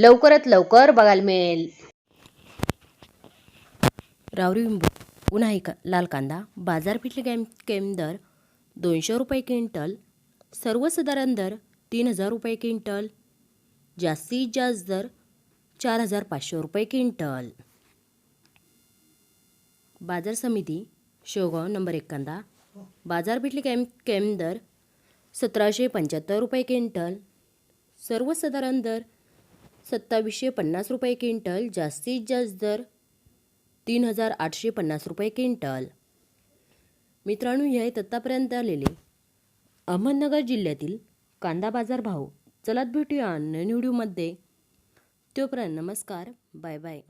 लवकरात लवकर बघायला मिळेल. रावरी उन्हाळी एक लाल कांदा बाजारपेठले कॅम केम दर दोनशे रुपये क्विंटल सर्वसाधारण दर तीन हजार रुपये क्विंटल जास्तीत जास्त दर चार हजार पाचशे रुपये क्विंटल. बाजार समिती शेवगाव नंबर एक कांदा बाजारपेठले कॅम केम दर सतराशे पंच्याहत्तर रुपये क्विंटल सर्वसाधारण दर सत्तावीसशे पन्नास रुपये क्विंटल जास्तीत जास्त दर तीन हजार आठशे पन्नास रुपये क्विंटल. मित्रांनो हे आहेत आत्तापर्यंत आलेले अहमदनगर जिल्ह्यातील कांदा बाजार भाव. चलात भेटूया नवीन व्हिडिओमध्ये. तोपर्यंत नमस्कार बाय बाय.